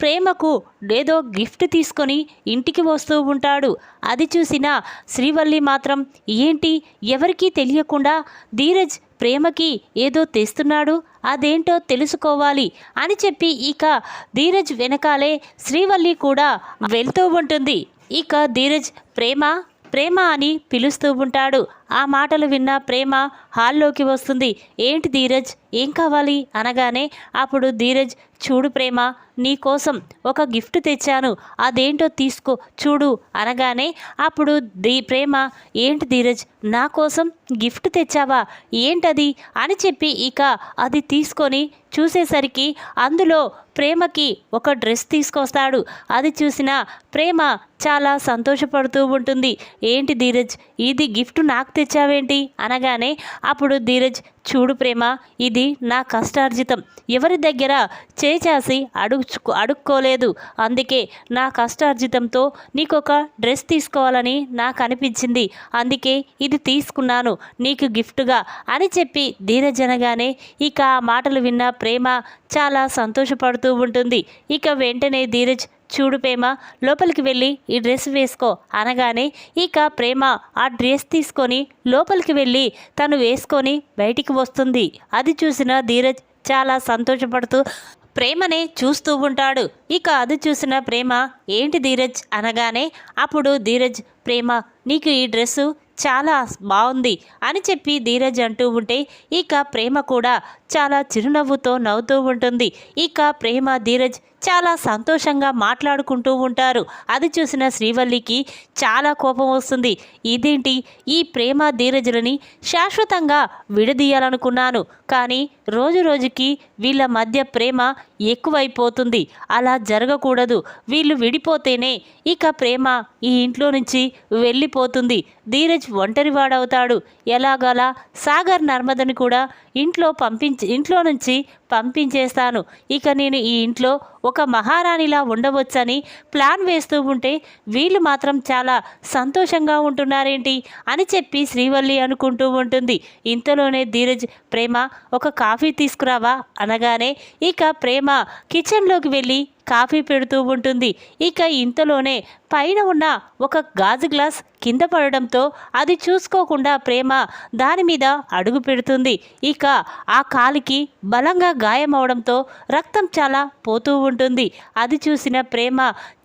ప్రేమకు ఏదో గిఫ్ట్ తీసుకొని ఇంటికి వస్తూ ఉంటాడు. అది చూసిన శ్రీవల్లి మాత్రం ఏంటి? ఎవరికీ తెలియకుండా ధీరజ్ ప్రేమకి ఏదో తెస్తున్నాడు? అదేంటో తెలుసుకోవాలి అని చెప్పి ఇక ధీరజ్ వెనకాలే శ్రీవల్లి కూడా వెళ్తూ ఉంటుంది. ఇక ధీరజ్ ప్రేమ ప్రేమ అని పిలుస్తూ ఉంటాడు. ఆ మాటలు విన్న ప్రేమ హాల్లోకి వస్తుంది. ఏంటి ధీరజ్? ఏం కావాలి? అనగానే అప్పుడు ధీరజ్ చూడు ప్రేమ నీకోసం ఒక గిఫ్ట్ తెచ్చాను. అదేంటో తీసుకో చూడు అనగానే అప్పుడు దీ ప్రేమ ఏంటి ధీరజ్? నా కోసం గిఫ్ట్ తెచ్చావా? ఏంటది? అని చెప్పి ఇక అది తీసుకొని చూసేసరికి అందులో ప్రేమకి ఒక డ్రెస్ తీసుకొస్తాడు. అది చూసిన ప్రేమ చాలా సంతోషపడుతూ ఉంటుంది. ఏంటి ధీరజ్? ఇది గిఫ్ట్ నాకు తెచ్చావేంటి? అనగానే అప్పుడు ధీరజ్ చూడు ప్రేమ ఇది నా కష్టార్జితం. ఎవరి దగ్గర చేచాసి అడుగు అడుక్కోలేదు. అందుకే నా కష్టార్జితంతో నీకు ఒక డ్రెస్ తీసుకోవాలని నాకు అనిపించింది అందుకే ఇది తీసుకున్నాను నీకు గిఫ్ట్గా అని చెప్పి ధీరజ్ అనగానే ఇక ఆ మాటలు విన్న ప్రేమ చాలా సంతోషపడుతూ ఉంటుంది. ఇక వెంటనే ధీరజ్ చూడు ప్రేమ లోపలికి వెళ్ళి ఈ డ్రెస్ వేసుకో అనగానే ఇక ప్రేమ ఆ డ్రెస్ తీసుకొని లోపలికి వెళ్ళి తను వేసుకొని బయటికి వస్తుంది. అది చూసిన ధీరజ్ చాలా సంతోషపడుతూ ప్రేమనే చూస్తూ ఉంటాడు. ఇక అది చూసిన ప్రేమ ఏంటి ధీరజ్? అనగానే అప్పుడు ధీరజ్ ప్రేమ నీకు ఈ డ్రెస్సు చాలా బాగుంది అని చెప్పి ధీరజ్ అంటూ ఉంటే ఇక ప్రేమ కూడా చాలా చిరునవ్వుతో నవ్వుతూ ఉంటుంది. ఇక ప్రేమ ధీరజ్ చాలా సంతోషంగా మాట్లాడుకుంటూ ఉంటారు. అది చూసిన శ్రీవల్లికి చాలా కోపం వస్తుంది. ఇదేంటి? ఈ ప్రేమ ధీరజులని శాశ్వతంగా విడదీయాలనుకున్నాను. కానీ రోజు రోజుకి వీళ్ళ మధ్య ప్రేమ ఎక్కువైపోతుంది. అలా జరగకూడదు. వీళ్ళు విడిపోతేనే ఇక ప్రేమ ఈ ఇంట్లో నుంచి వెళ్ళిపోతుంది. ధీరజ్ ఒంటరివాడవుతాడు. ఎలాగలా సాగర్ నర్మదని కూడా ఇంట్లో పంపించి ఇంట్లో నుంచి పంపించేస్తాను. ఇక నేను ఈ ఇంట్లో ఒక మహారాణిలా ఉండవచ్చని ప్లాన్ వేస్తూ ఉంటే వీళ్ళు మాత్రం చాలా సంతోషంగా ఉంటున్నారేంటి అని చెప్పి శ్రీవల్లి అనుకుంటూ ఉంటుంది. ఇంతలోనే ధీరజ్ ప్రేమ ఒక కాఫీ తీసుకురావా? అనగానే ఇక ప్రేమ కిచెన్లోకి వెళ్ళి కాఫీ పెడుతూ ఉంటుంది. ఇక ఇంతలోనే పైన ఉన్న ఒక గాజు గ్లాస్ కింద పడడంతో అది చూసుకోకుండా ప్రేమ దాని మీద అడుగు పెడుతుంది. ఇక ఆ కాలికి బలంగా గాయమవడంతో రక్తం చాలా పోతూ ఉంటుంది. అది చూసిన ప్రేమ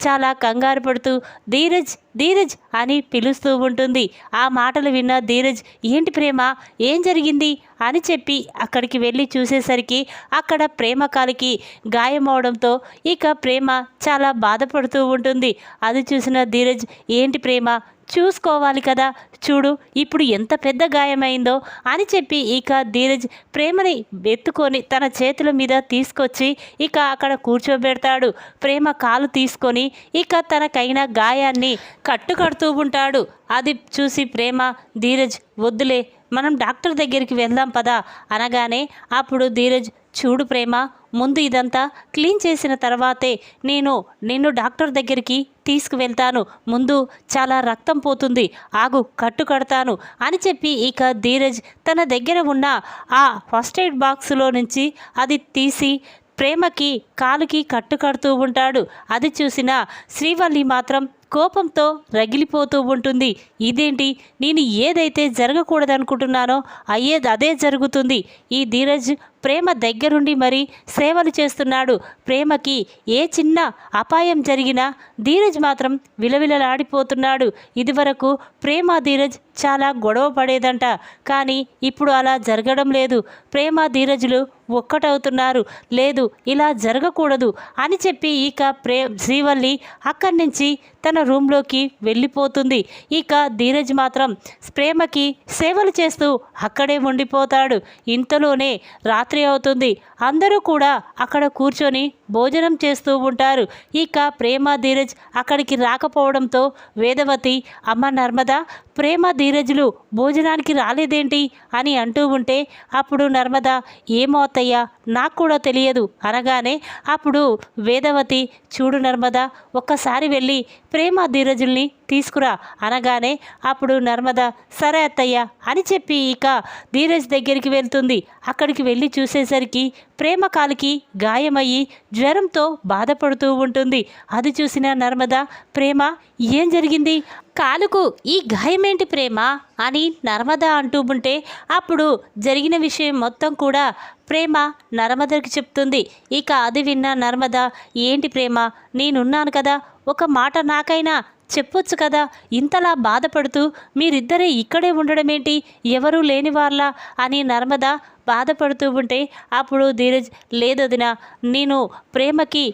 చాలా కంగారు పడుతూ ధీరజ్ ధీరజ్ అని పిలుస్తూ ఉంటుంది. ఆ మాటలు విన్న ధీరజ్ ఏంటి ప్రేమ? ఏం జరిగింది? అని చెప్పి అక్కడికి వెళ్ళి చూసేసరికి అక్కడ ప్రేమ కాలికి గాయమవడంతో ఇక ప్రేమ చాలా బాధపడుతూ ఉంటుంది. అది చూసిన ధీరజ్ ఏంటి ప్రేమ? చూసుకోవాలి కదా. చూడు ఇప్పుడు ఎంత పెద్ద గాయమైందో అని చెప్పి ఇక ధీరజ్ ప్రేమని ఎత్తుకొని తన చేతుల మీద తీసుకొచ్చి ఇక అక్కడ కూర్చోబెడతాడు. ప్రేమ కాలు తీసుకొని ఇక తనకైన గాయాన్ని కట్టుకడుతూ ఉంటాడు. అది చూసి ప్రేమ ధీరజ్ వద్దులే మనం డాక్టర్ దగ్గరికి వెళ్దాం పదా అనగానే అప్పుడు ధీరజ్ చూడు ప్రేమ ముందు ఇదంతా క్లీన్ చేసిన తర్వాతే నేను నిన్ను డాక్టర్ దగ్గరికి తీసుకువెళ్తాను. ముందు చాలా రక్తం పోతుంది ఆగు కట్టు కడతాను అని చెప్పి ఇక ధీరజ్ తన దగ్గర ఉన్న ఆ ఫస్ట్ ఎయిడ్ బాక్స్లో నుంచి అది తీసి ప్రేమకి కాలుకి కట్టు కడుతూ ఉంటాడు. అది చూసిన శ్రీవల్లి మాత్రం కోపంతో రగిలిపోతూ ఉంటుంది. ఇదేంటి? నేను ఏదైతే జరగకూడదనుకుంటున్నానో అయ్యేది అదే జరుగుతుంది. ఈ ధీరజ్ ప్రేమ దగ్గరుండి మరి సేవలు చేస్తున్నాడు. ప్రేమకి ఏ చిన్న అపాయం జరిగినా ధీరజ్ మాత్రం విలవిలలాడిపోతున్నాడు. ఇదివరకు ప్రేమ ధీరజ్ చాలా గొడవ పడేదంట. కానీ ఇప్పుడు అలా జరగడం లేదు. ప్రేమ ధీరజులు ఒక్కటవుతున్నారు. లేదు ఇలా జరగకూడదు అని చెప్పి ఇక ప్రే శ్రీవల్లి అక్కడి నుంచి తన రూమ్లోకి వెళ్ళిపోతుంది. ఇక ధీరజ్ మాత్రం ప్రేమకి సేవలు చేస్తూ అక్కడే ఉండిపోతాడు. ఇంతలోనే రాత్రి అవుతుంది. అందరూ కూడా అక్కడ కూర్చొని భోజనం చేస్తూ ఉంటారు. ఇక ప్రేమ ధీరజ్ అక్కడికి రాకపోవడంతో వేదవతి అమ్మ నర్మద ప్రేమ ధీరజులు భోజనానికి రాలేదేంటి? అని అంటూ ఉంటే అప్పుడు నర్మద ఏమో అత్తయ్య నాకు కూడా తెలియదు అనగానే అప్పుడు వేదవతి చూడు నర్మద ఒక్కసారి వెళ్ళి ప్రేమ ధీరజుల్ని తీసుకురా అనగానే అప్పుడు నర్మద సరే అత్తయ్య అని చెప్పి ఇక ధీరజ్ దగ్గరికి వెళ్తుంది. అక్కడికి వెళ్ళి చూసేసరికి ప్రేమ కాలికి గాయమయ్యి జ్వరంతో బాధపడుతూ ఉంటుంది. అది చూసిన నర్మద ప్రేమ ఏం జరిగింది? కాలుకు ఈ గాయమేంటి ప్రేమ? అని నర్మద అంటూ ఉంటే అప్పుడు జరిగిన విషయం మొత్తం కూడా ప్రేమ నర్మదకి చెప్తుంది. ఇక అది విన్న నర్మద ఏంటి ప్రేమ? నేనున్నాను కదా ఒక మాట నాకైనా చెప్పొచ్చు కదా? ఇంతలా బాధపడుతూ మీరిద్దరే ఇక్కడే ఉండడమేంటి? ఎవరూ లేని వాళ్ళ అని నర్మద బాధపడుతూ ఉంటే అప్పుడు ధీరజ్ లేదొదిన నేను ప్రేమకి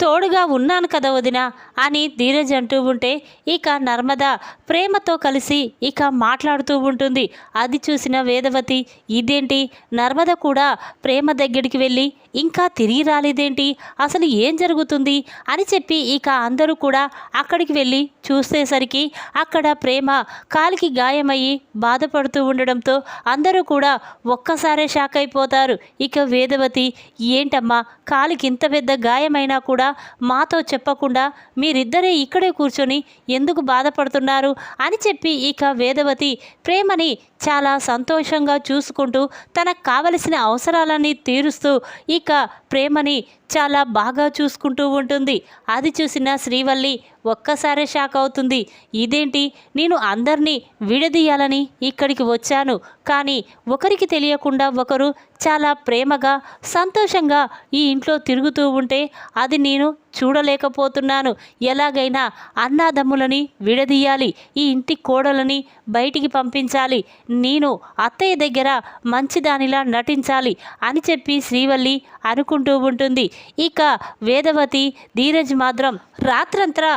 తోడుగా ఉన్నాను కదా వదిన అని ధీరజ్ అంటూ ఉంటే ఇక నర్మద ప్రేమతో కలిసి ఇక మాట్లాడుతూ ఉంటుంది. అది చూసిన వేదవతి ఇదేంటి? నర్మద కూడా ప్రేమ దగ్గరికి వెళ్ళి ఇంకా తిరిగి రాలేదేంటి? అసలు ఏం జరుగుతుంది? అని చెప్పి ఇక అందరూ కూడా అక్కడికి వెళ్ళి చూసేసరికి అక్కడ ప్రేమ కాలికి గాయమయ్యి బాధపడుతూ ఉండడంతో అందరూ కూడా ఒక్కసారే షాక్ అయిపోతారు. ఇక వేదవతి ఏంటమ్మా? కాలికి ఇంత పెద్ద గాయమైనా కూడా మాతో చెప్పకుండా మీరిద్దరే ఇక్కడే కూర్చొని ఎందుకు బాధపడుతున్నారు అని చెప్పి ఇక వేదవతి ప్రేమని చాలా సంతోషంగా చూసుకుంటూ తనకు కావలసిన అవసరాలన్నీ తీరుస్తూ ఇక ప్రేమని చాలా బాగా చూసుకుంటూ ఉంటుంది. అది చూసిన శ్రీవల్లి ఒక్కసారే షాక్ అవుతుంది. ఇదేంటి? నేను అందరినీ విడదీయాలని ఇక్కడికి వచ్చాను. కానీ ఒకరికి తెలియకుండా ఒకరు చాలా ప్రేమగా సంతోషంగా ఈ ఇంట్లో తిరుగుతూ ఉంటే అది నేను చూడలేకపోతున్నాను. ఎలాగైనా అన్నాదమ్ములని విడదీయాలి. ఈ ఇంటి కోడలని బయటికి పంపించాలి. నేను అత్తయ్య దగ్గర మంచిదానిలా నటించాలి అని చెప్పి శ్రీవల్లి అనుకుంటూ ఉంటుంది. ఇక వేదవతి ధీరజ్ మాత్రం రాత్రంతా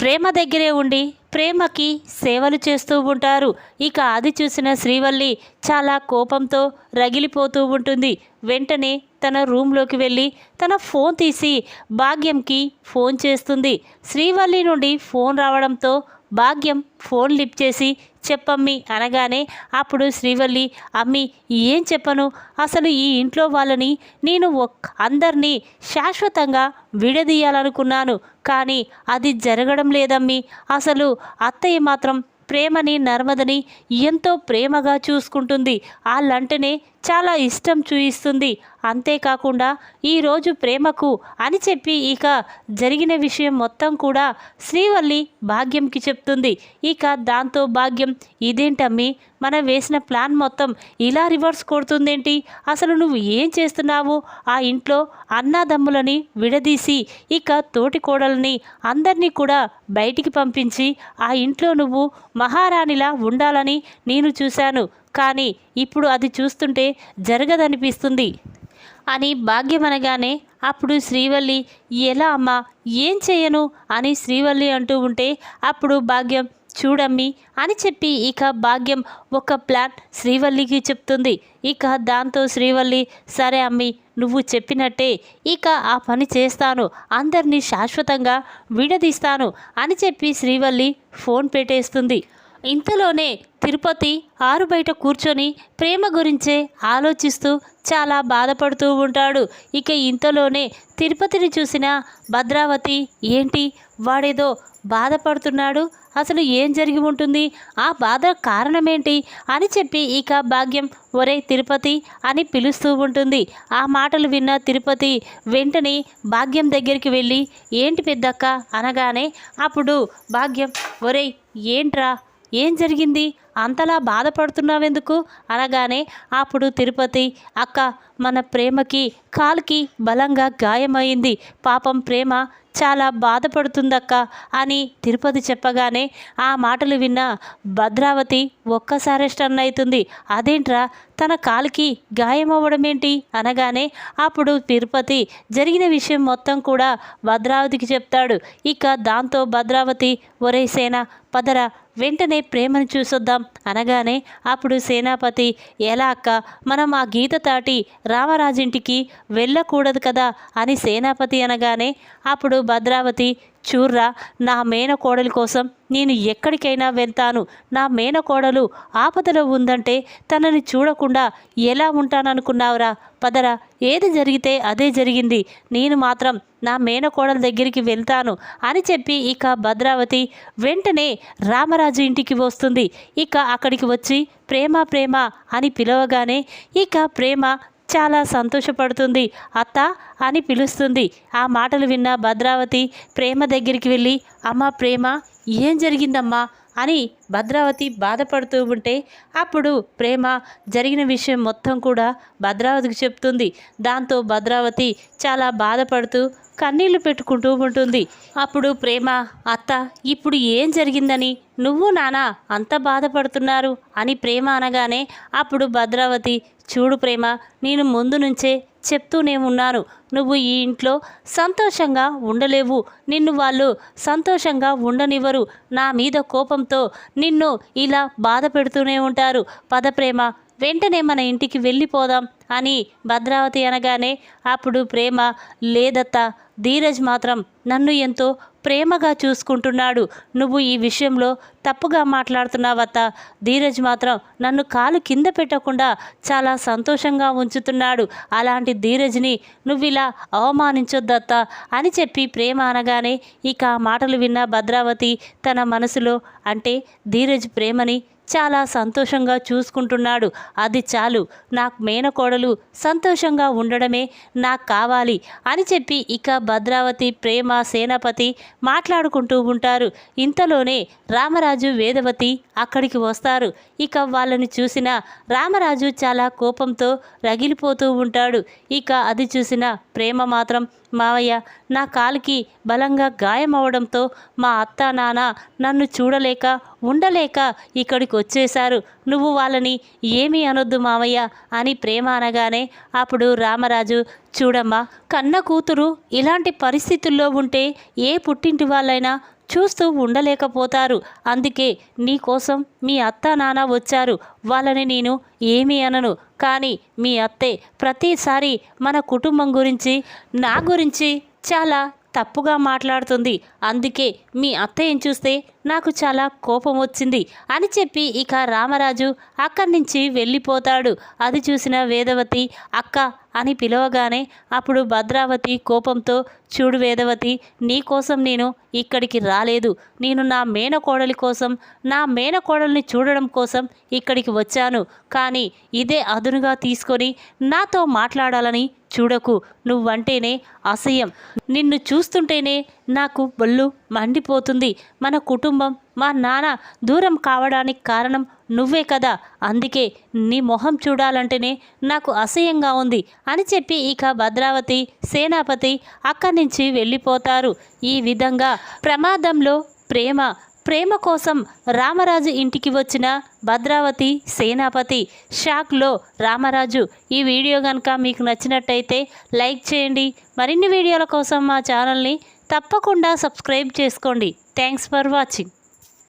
ప్రేమ దగ్గరే ఉండి ప్రేమకి సేవలు చేస్తూ ఉంటారు. ఇక అది చూసిన శ్రీవల్లి చాలా కోపంతో రగిలిపోతూ ఉంటుంది. వెంటనే తన రూమ్లోకి వెళ్ళి తన ఫోన్ తీసి భాగ్యంకి ఫోన్ చేస్తుంది. శ్రీవల్లి నుండి ఫోన్ రావడంతో భాగ్యం ఫోన్ లిప్ చేసి చెప్పమ్మి అనగానే అప్పుడు శ్రీవల్లి అమ్మి ఏం చెప్పను? అసలు ఈ ఇంట్లో వాళ్ళని నేను ఒక్ అందరినీ శాశ్వతంగా విడదీయాలనుకున్నాను. కానీ అది జరగడం లేదమ్మి. అసలు అత్తయ్య మాత్రం ప్రేమని నర్మదని ఎంతో ప్రేమగా చూసుకుంటుంది. వాళ్ళంటేనే చాలా ఇష్టం చూయిస్తుంది. అంతేకాకుండా ఈరోజు ప్రేమకు అని చెప్పి ఇక జరిగిన విషయం మొత్తం కూడా శ్రీవల్లి భాగ్యంకి చెప్తుంది. ఇక దాంతో భాగ్యం ఇదేంటమ్మి? మనం వేసిన ప్లాన్ మొత్తం ఇలా రివర్స్ కొడుతుందేంటి? అసలు నువ్వు ఏం చేస్తున్నావు? ఆ ఇంట్లో అన్నాదమ్ములని విడదీసి ఇక తోటి కోడలని అందరినీ కూడా బయటికి పంపించి ఆ ఇంట్లో నువ్వు మహారాణిలా ఉండాలని నేను చూశాను. కానీ ఇప్పుడు అది చూస్తుంటే జరగదనిపిస్తుంది అని భాగ్యం అనగానే అప్పుడు శ్రీవల్లి ఎలా అమ్మా ఏం చేయను? అని శ్రీవల్లి అంటూ ఉంటే అప్పుడు భాగ్యం చూడమ్మి అని చెప్పి ఇక భాగ్యం ఒక ప్లాన్ శ్రీవల్లికి చెప్తుంది. ఇక దాంతో శ్రీవల్లి సరే అమ్మి నువ్వు చెప్పినట్టే ఇక ఆ పని చేస్తాను అందరినీ శాశ్వతంగా విడదీస్తాను అని చెప్పి శ్రీవల్లి ఫోన్ పెట్టేస్తుంది. ఇంతలోనే తిరుపతి ఆరు బయట కూర్చొని ప్రేమ గురించే ఆలోచిస్తూ చాలా బాధపడుతూ ఉంటాడు. ఇక ఇంతలోనే తిరుపతిని చూసిన భద్రావతి ఏంటి? వాడేదో బాధపడుతున్నాడు? అసలు ఏం జరిగి ఉంటుంది? ఆ బాధ కారణమేంటి? అని చెప్పి ఇక భాగ్యం ఒరే తిరుపతి అని పిలుస్తూ ఉంటుంది. ఆ మాటలు విన్న తిరుపతి వెంటనే భాగ్యం దగ్గరికి వెళ్ళి ఏంటి పెద్దక్క? అనగానే అప్పుడు భాగ్యం ఒరే ఏంట్రా? ఏం జరిగింది? అంతలా బాధపడుతున్నావెందుకు? అనగానే అప్పుడు తిరుపతి అక్క మన ప్రేమకి కాలుకి బలంగా గాయమైంది. పాపం ప్రేమ చాలా బాధపడుతుందక్క అని తిరుపతి చెప్పగానే ఆ మాటలు విన్న భద్రావతి ఒక్కసారి స్టన్ అవుతుంది అదేంట్రా? తన కాలికి గాయం అవ్వడం ఏంటి అనగానే అప్పుడు తిరుపతి జరిగిన విషయం మొత్తం కూడా భద్రావతికి చెప్తాడు. ఇక దాంతో భద్రావతి ఒరే సేన పదరా వెంటనే ప్రేమను చూసొద్దాం. అనగానే అప్పుడు సేనాపతి ఎలా అక్క మనం ఆ గీత దాటి రామరాజింటికి వెళ్ళకూడదు కదా? అని సేనాపతి అనగానే అప్పుడు భద్రావతి చూర్రా నా మేనకోడలి కోసం నేను ఎక్కడికైనా వెళ్తాను. నా మేనకోడలు ఆపదలో ఉందంటే తనని చూడకుండా ఎలా ఉంటాననుకున్నావురా? పదరా ఏది జరిగితే అదే జరిగింది. నేను మాత్రం నా మేనకోడల దగ్గరికి వెళ్తాను అని చెప్పి ఇక భద్రావతి వెంటనే రామరాజు ఇంటికి వస్తుంది. ఇక అక్కడికి వచ్చి ప్రేమ ప్రేమ అని పిలవగానే ఇక ప్రేమ చాలా సంతోషపడుతుంది. అత్త అని పిలుస్తుంది. ఆ మాటలు విన్న భద్రావతి ప్రేమ దగ్గరికి వెళ్ళి అమ్మ ప్రేమ ఏం జరిగిందమ్మా? అని భద్రావతి బాధపడుతూ ఉంటే అప్పుడు ప్రేమ జరిగిన విషయం మొత్తం కూడా భద్రావతికి చెప్తుంది. దాంతో భద్రావతి చాలా బాధపడుతూ కన్నీళ్ళు పెట్టుకుంటూ ఉంటుంది. అప్పుడు ప్రేమ అత్త ఇప్పుడు ఏం జరిగిందని నువ్వు నానా అంత బాధపడుతున్నారు? అని ప్రేమ అనగానే అప్పుడు భద్రావతి చూడు ప్రేమ నేను ముందు నుంచే చెప్తూనే ఉన్నాను. నువ్వు ఈ ఇంట్లో సంతోషంగా ఉండలేవు. నిన్ను వాళ్ళు సంతోషంగా ఉండనివ్వరు. నా మీద కోపంతో నిన్ను ఇలా బాధ పెడుతూనే ఉంటారు. పద ప్రేమ వెంటనే మన ఇంటికి వెళ్ళిపోదాం అని భద్రావతి అనగానే అప్పుడు ప్రేమ లేదత్త ధీరజ్ మాత్రం నన్ను ఎంతో ప్రేమగా చూసుకుంటున్నాడు. నువ్వు ఈ విషయంలో తప్పుగా మాట్లాడుతున్నావత్త. ధీరజ్ మాత్రం నన్ను కాలు కింద పెట్టకుండా చాలా సంతోషంగా ఉంచుతున్నాడు. అలాంటి ధీరజ్ని నువ్వు ఇలా అవమానించొద్దత్త అని చెప్పి ప్రేమ అనగానే ఇక ఆ మాటలు విన్న భద్రావతి తన మనసులో అంటే ధీరజ్ ప్రేమని చాలా సంతోషంగా చూసుకుంటున్నాడు. అది చాలు. నాకు మేనకోడలు సంతోషంగా ఉండడమే నాకు కావాలి అని చెప్పి ఇక భద్రావతి ప్రేమ సేనాపతి మాట్లాడుకుంటూ ఉంటారు. ఇంతలోనే రామరాజు వేదవతి అక్కడికి వస్తారు. ఇక వాళ్ళని చూసిన రామరాజు చాలా కోపంతో రగిలిపోతూ ఉంటాడు. ఇక అది చూసిన ప్రేమ మాత్రం మావయ్య నా కాలికి బలంగా గాయమవడంతో మా అత్త నాన్న నన్ను చూడలేక ఉండలేక ఇక్కడికి వచ్చేశారు నువ్వు వాళ్ళని ఏమీ అనొద్దు మామయ్య అని ప్రేమ అనగానే అప్పుడు రామరాజు చూడమ్మా కన్న కూతురు ఇలాంటి పరిస్థితుల్లో ఉంటే ఏ పుట్టింటి వాళ్ళైనా చూస్తూ ఉండలేకపోతారు. అందుకే నీకోసం మీ అత్త నాన్న వచ్చారు. వాళ్ళని నేను ఏమీ అనను. కానీ మీ అత్తే ప్రతిసారి మన కుటుంబం గురించి నా గురించి చాలా తప్పుగా మాట్లాడుతుంది. అందుకే మీ అత్తయ్యని చూస్తే నాకు చాలా కోపం వచ్చింది అని చెప్పి ఇక రామరాజు అక్కడి నుంచి వెళ్ళిపోతాడు. అది చూసిన వేదవతి అక్క అని పిలవగానే అప్పుడు భద్రావతి కోపంతో చూడు వేదవతి నీకోసం నేను ఇక్కడికి రాలేదు. నేను నా మేనకోడలి కోసం నా మేనకోడల్ని చూడడం కోసం ఇక్కడికి వచ్చాను. కానీ ఇదే అదునుగా తీసుకొని నాతో మాట్లాడాలని చూడకు. నువ్వంటేనే అసహ్యం. నిన్ను చూస్తుంటేనే నాకు బొల్లు మండిపోతుంది. మన కుటుంబం మా నాన్న దూరం కావడానికి కారణం నువ్వే కదా. అందుకే నీ మొహం చూడాలంటేనే నాకు అసహ్యంగా ఉంది అని చెప్పి ఇక భద్రావతి సేనాపతి అక్కడి నుంచి వెళ్ళిపోతారు. ఈ విధంగా ప్రమాదంలో ప్రేమ ప్రేమ కోసం రామరాజు ఇంటికి వచ్చిన భద్రావతి సేనాపతి షాక్లో రామరాజు. ఈ వీడియో కనుక మీకు నచ్చినట్టయితే లైక్ చేయండి. మరిన్ని వీడియోల కోసం మా ఛానల్ని తప్పకుండా సబ్స్క్రైబ్ చేసుకోండి. Thanks for watching.